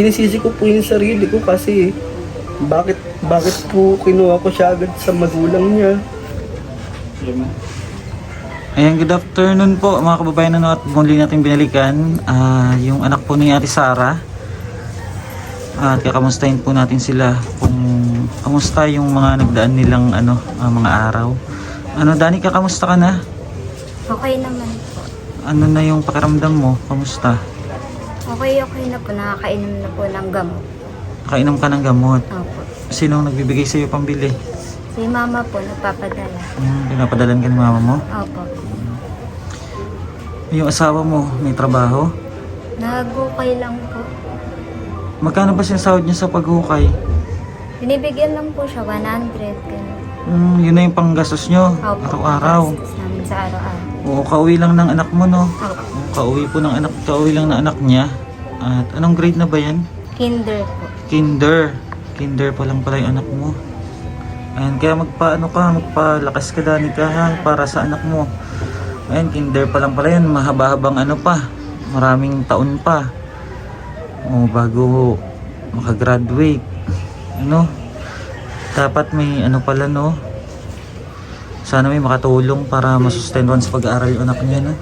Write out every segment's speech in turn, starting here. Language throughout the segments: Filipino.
Sinisisi ko po yung sarili ko kasi bakit bakit po kinuha ko siya agad sa magulang niya. Ayan, good afternoon po mga kababayan ano, at muli natin binalikan ah, yung anak po ni Ate Sara. At kakamustahin po natin sila kung kamusta yung mga nagdaan nilang ano, ah, mga araw. Ano, Dani, kakamusta ka na? Okay naman po. Ano na yung pakiramdam mo? Kamusta? Okay, okay na po. Nakakainom na po ng gamot. Kainom ka ng gamot. Opo. Sino ang nagbibigay sa'yo pambili? Si mama po, nagpapadala. Hmm, pinapadalan ka ni mama mo? Opo. Yung asawa mo, may trabaho? Nag-okay lang po. Magkano ba sinasahod niya sa paghukay? Binibigyan lang po siya 100. Ganun. Hmm, yun na yung panggastos nyo, Opo. araw-araw. Gastos namin sa araw-araw. Oo, kauwi lang ng anak mo, no? Opo. Kauwi po ng anak, kauwi lang ng anak niya. At anong grade na ba yan? Kinder po. Kinder. Kinder pa lang pala yung anak mo. Ayan, kaya magpaano ka, magpalakas ka dani ka ha, para sa anak mo. Ayan, kinder pa lang pala yan, mahaba-habang ano pa, maraming taon pa. O, bago makagraduate. Ano? Dapat may ano pala no, sana may makatulong para masustentuhan sa pag-aaral yung anak niya no.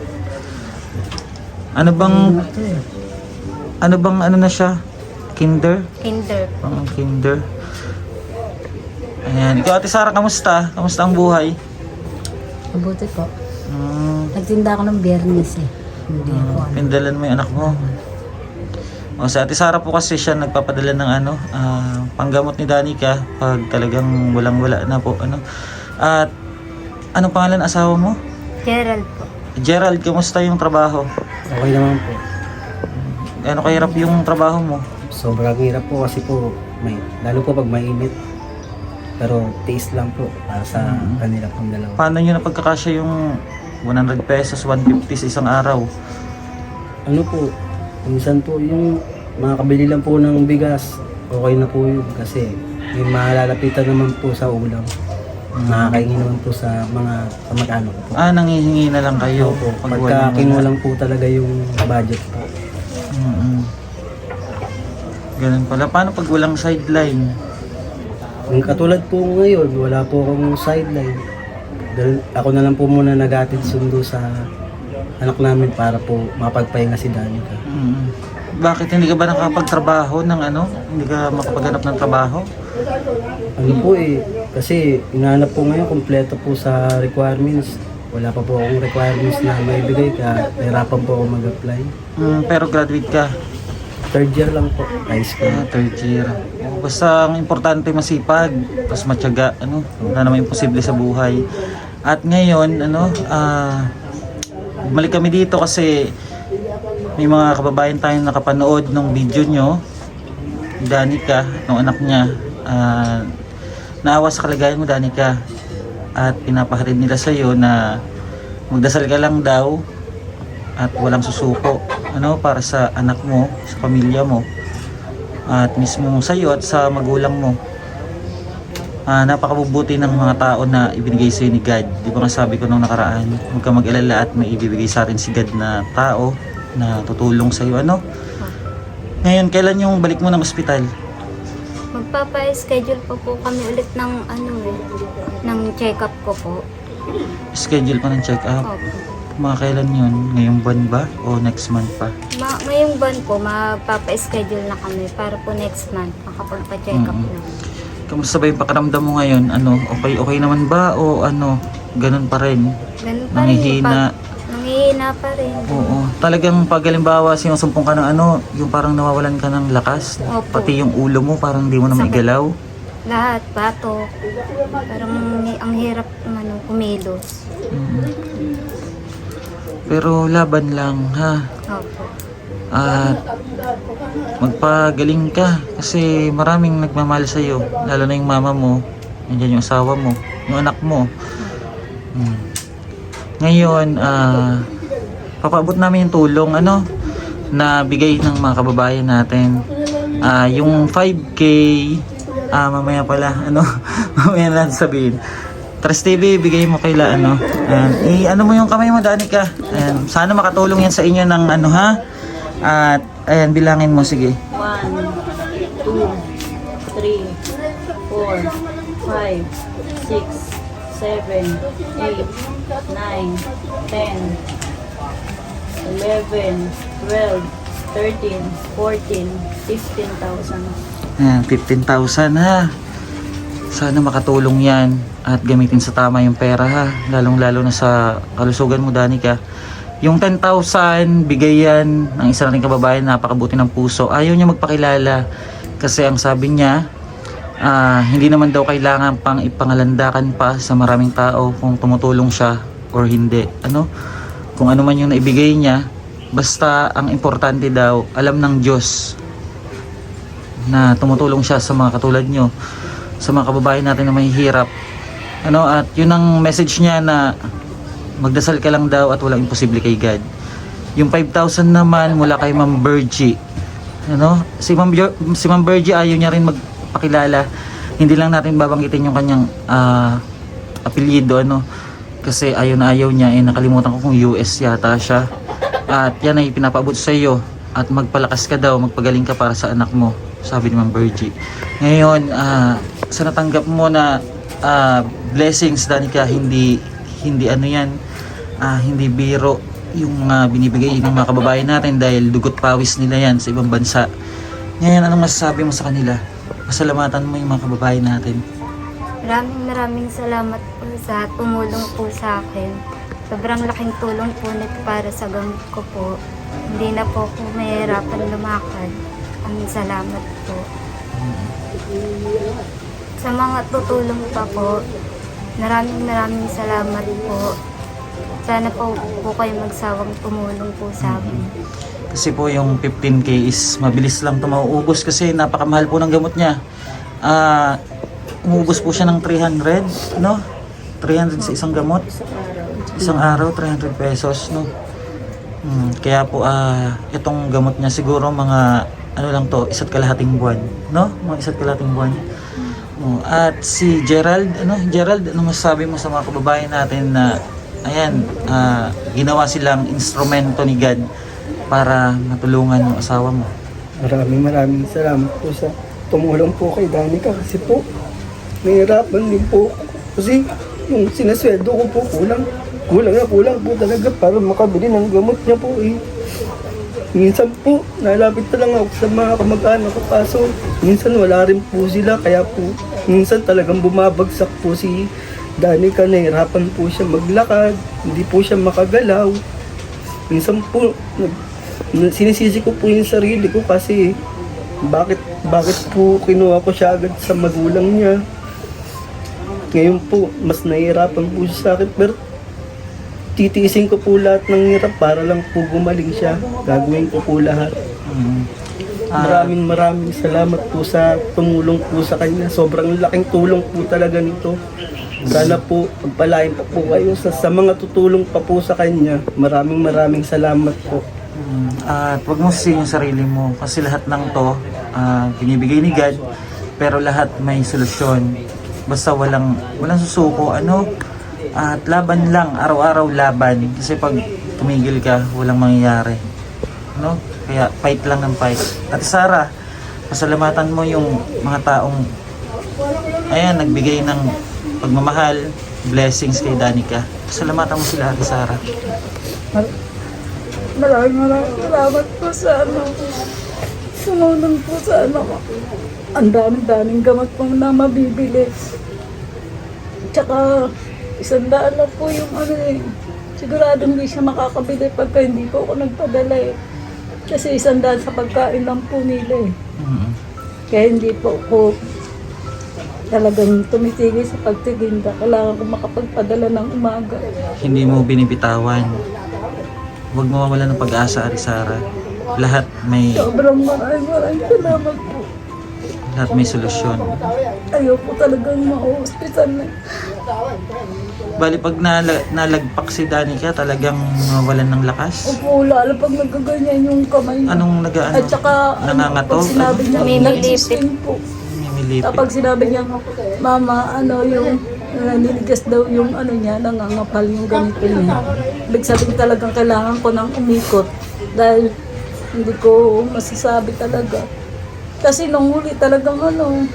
Ano bang ano bang ano na siya? Kinder? Kinder po. Pang kinder. Ayan. Ikaw, Ate Sara, kamusta? Kamusta ang buhay? Mabuti po. Hmm. Nagtinda ako ng biyernes eh. Hindi ako ano. Pindalan mo yung anak mo. O, sa Ate Sara po kasi siya nagpapadala ng ano, ah, panggamot ni Danica pag talagang walang-wala na po. Ano. At, anong pangalan asawa mo? Gerald po. Gerald, kamusta yung trabaho? Okay naman po. Ano kahirap yung trabaho mo? Sobrang hirap po kasi po may lalo po pag mainit. Pero tiis lang po para sa kanila pong dalawa. Paano nyo napagkakasya yung 100 pesos, 150 sa isang araw? Ano po, minsan po yung makakabili lang po ng bigas, okay na po yun kasi may malalapitan naman po sa ulam. Nakakaingin naman po sa mga kamag-anak ko po. Ah, nangihingi na lang kayo. Opo, pag pagka walang- kinulang po talaga yung budget po. Mm-mm. Ganun pala. Paano pag walang sideline? Yung katulad po ngayon, wala po akong sideline. Dahil ako na lang po muna nagatid sundo sa anak namin para po mapagpahinga si Danica. Mm. Bakit hindi ka ba nakapagtrabaho ng ano? Hindi ka makapaghanap ng trabaho? Ano po eh, kasi inaanap po ngayon kompleto po sa requirements. Wala pa po akong requirements na maibigay kaya nahirapan po ako mag-apply. Mm, pero graduate ka. Third year lang po, high school. Ah, third year. Basta ang importante masipag, tapos matyaga, ano, wala naman imposible sa buhay. At ngayon, ano, ah, bumalik kami dito kasi may mga kababayan tayong nakapanood ng video nyo, Danica, ng anak niya, ah, naawa sa kalagayan mo, Danica, at pinapahalin nila sa'yo na magdasal ka lang daw at walang susuko ano para sa anak mo, sa pamilya mo at mismo sa iyo at sa magulang mo. Ah, napakabubuti ng mga tao na ibinigay sa ni God. Di ba nga sabi ko nung nakaraan, huwag ka mag-alala at may ibibigay sa atin si God na tao na tutulong sa iyo. Ano? Ngayon, kailan yung balik mo ng ospital? Magpapa-schedule po po kami ulit ng ano eh, ng check-up ko po. Schedule pa ng check-up. Opo. Mga kailan yun? Ngayong buwan ba? O next month pa? Ma ngayong buwan po, magpapa-schedule na kami para po next month makapagpa-check up Mm. na. Kamusta ba yung pakiramdam mo ngayon? Ano, okay okay naman ba o ano, ganun pa rin? Ganun pa rin. Nanghihina. Pag, nanghihina pa rin. Oo. Talagang pag halimbawa sinusumpong ka ng ano, yung parang nawawalan ka ng lakas, Opo. pati yung ulo mo parang hindi mo na Sakit. maigalaw. Lahat, bato. Parang ang hirap ano, kumilos. Mm. Pero laban lang ha. Opo. At magpagaling ka kasi maraming nagmamahal sa iyo, lalo na yung mama mo, nandiyan yung asawa mo, yung anak mo. Mm. Ngayon, ah papaabot namin yung tulong ano na bigay ng mga kababayan natin. Ah, yung 5k ah mamaya pala ano mamaya natin sabihin. Trust TV, bigay mo kaila ano. And, eh, ano mo yung kamay mo, Danica. And, sana makatulong yan sa inyo ng ano ha. At Ayan, bilangin mo, sige. 1, 2, 3, 4, 5, 6, 7, 8, 9, 10, 11, 12, 13, 14, 15,000. Ayan, 15,000 ha. Sana makatulong yan at gamitin sa tama yung pera ha. Lalong-lalo na sa kalusugan mo, Danica. Yung 10,000, bigay yan ng isa nating kababayan, napakabuti ng puso. Ayaw niya magpakilala kasi ang sabi niya, ah, hindi naman daw kailangan pang ipangalandakan pa sa maraming tao kung tumutulong siya or hindi. Ano? Kung ano man yung naibigay niya, basta ang importante daw, alam ng Diyos na tumutulong siya sa mga katulad nyo sa mga kababayan natin na mahihirap ano? At yun ang message niya na magdasal ka lang daw at walang imposible kay God. Yung 5,000 naman mula kay Ma'am Bergie. Ano? Si Ma'am, si Ma'am Bergie ayaw niya rin magpakilala hindi lang natin babanggitin yung kanyang ah, apelyido ano. Kasi ayaw na ayaw niya eh nakalimutan ko kung US yata siya. At yan ay pinapaabot sa iyo. At magpalakas ka daw magpagaling ka para sa anak mo sabi ni Ma'am Bergie ngayon ah, sa natanggap mo na ah, blessings Danica hindi hindi ano yan ah, hindi biro yung ah, binibigay ng mga kababayan natin dahil dugot pawis nila yan sa ibang bansa. Ngayon anong masasabi mo sa kanila pasalamatan mo yung mga kababayan natin Maraming maraming salamat po sa tumulong po sa akin. Sobrang laking tulong po nito para sa gamot ko po. Hindi na po ako mahirapan lumakad. Ang salamat po. Sa mga tutulong pa po, maraming maraming salamat po. Sana po po kayo magsawang tumulong po sa amin. Kasi po yung 15k is mabilis lang ito mauubos kasi napakamahal po ng gamot niya. Ah, umubos po siya ng 300, no? 300 sa isang gamot. Isang araw, 300 pesos, no? Hmm, kaya po ah itong gamot niya siguro mga ano lang to, isa't kalahating buwan, no? Mga isa't kalahating buwan. Oh, at si Gerald, ano, Gerald, ano masasabi mo sa mga kababayan natin na ayan, ah, ginawa silang instrumento ni God para matulungan yung asawa mo. Maraming maraming salamat po sa tumulong po kay Danica kasi po nahihirapan din po. Kasi yung sinasweldo ko po kulang. Kulang na kulang po talaga para makabili ng gamot niya po eh. Minsan po, nalapit na lang ako sa mga kamag-anak ko kaso minsan wala rin po sila kaya po minsan talagang bumabagsak po si Danica nahihirapan po siya maglakad, hindi po siya makagalaw. Minsan po, sinisisi ko po yung sarili ko kasi bakit bakit po kinuha ko siya agad sa magulang niya. Ngayon po, mas nahihirapan po siya sa akin pero titiisin ko po lahat ng hirap para lang po gumaling siya. Gagawin ko po lahat. Mm. Ah, Maraming maraming salamat po sa tumulong po sa kanya. Sobrang laking tulong po talaga nito. Sana po pagpalain pa po kayo sa, sa mga tutulong pa po sa kanya. Maraming maraming salamat po. Mm, At huwag mo sisihin yung sarili mo kasi lahat ng to ah, binibigay ni God pero lahat may solusyon. Basta walang walang susuko ano at laban lang araw-araw laban kasi pag tumigil ka walang mangyayari. No? Kaya fight lang ng fight. At Sara, pasalamatan mo yung mga taong ayan nagbigay ng pagmamahal, blessings kay Danica. Pasalamatan mo sila Ate Sara. Maraming maraming salamat po sa ano. Sumunod po sa ano. Ang daming-daming gamot po na mabibili. Tsaka isang daan lang po yung ano eh. Siguradong hindi siya makakabili pagka hindi po ako nagpadala eh. Kasi isang daan sa pagkain lang po nila eh. Mm. Kaya hindi po ako talagang tumitigil sa pagtitinda. Kailangan ko makapagpadala ng umaga. hindi mo binibitawan. Huwag mo mawalan ng pag-asa, Arisara. Lahat may Sobrang maraming maraming salamat po. lahat may solusyon. Ayaw po talagang ma-hospital na. Bali pag nala, nalagpak si Danica, talagang mawalan ng lakas. Opo, lalo pag nagkaganyan yung kamay niya. Anong nag At saka, ano, nangangatog? pag sinabi niya, nagsiswing po. Mimilipit. Kapag sinabi niya, Mama, ano yung naniligas daw yung ano niya, nangangapal yung ganito niya. Ibig sabihin talagang kailangan ko ng umikot. Dahil Hindi ko masasabi talaga. Kasi nung huli talagang ano,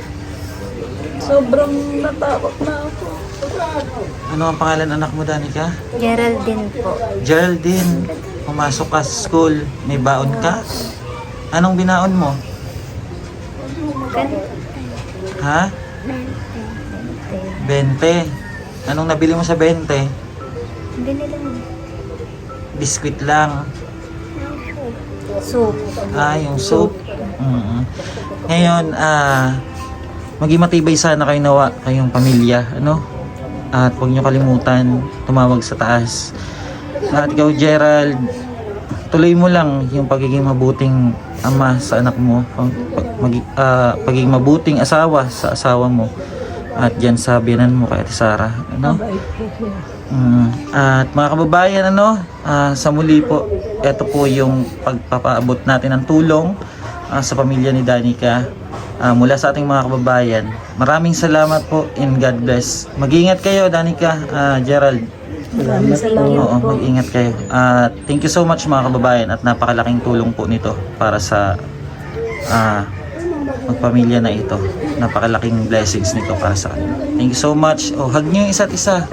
sobrang natakot na ako. Ano ang pangalan anak mo, Danica? Geraldine po. Geraldine, pumasok ka sa school, may baon ka? Anong binaon mo? Ha? 20. Anong nabili mo sa 20? Binili mo. Biskwit lang. Soup. Ah, yung soup. Mm. Ngayon, ah, maging matibay sana kayo nawa, kayong pamilya, ano? At huwag nyo kalimutan, tumawag sa taas. At ikaw, Gerald, tuloy mo lang yung pagiging mabuting ama sa anak mo, pag, ah, pagiging mabuting asawa sa asawa mo. At dyan sa biyanan mo kay Ate Sara, ano? Mm, at mga kababayan, ano, ah, sa muli po, ito po yung pagpapaabot natin ng tulong ah, sa pamilya ni Danica ah, mula sa ating mga kababayan. Maraming salamat po and God bless. Mag-ingat kayo, Danica, ah, Gerald. Maraming salamat Oo, po. mag-ingat kayo. Ah, thank you so much mga kababayan at napakalaking tulong po nito para sa ah, magpamilya na ito. Napakalaking blessings nito para sa kanila. Thank you so much. Oh, hug niyo isa't isa.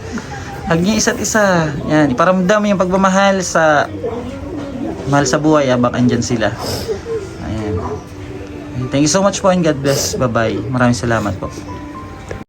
Hug niyo isa't isa. Yan, iparamdam yung pagmamahal sa mahal sa buhay habang andyan sila. Thank you so much po and God bless. Bye-bye. Maraming salamat po.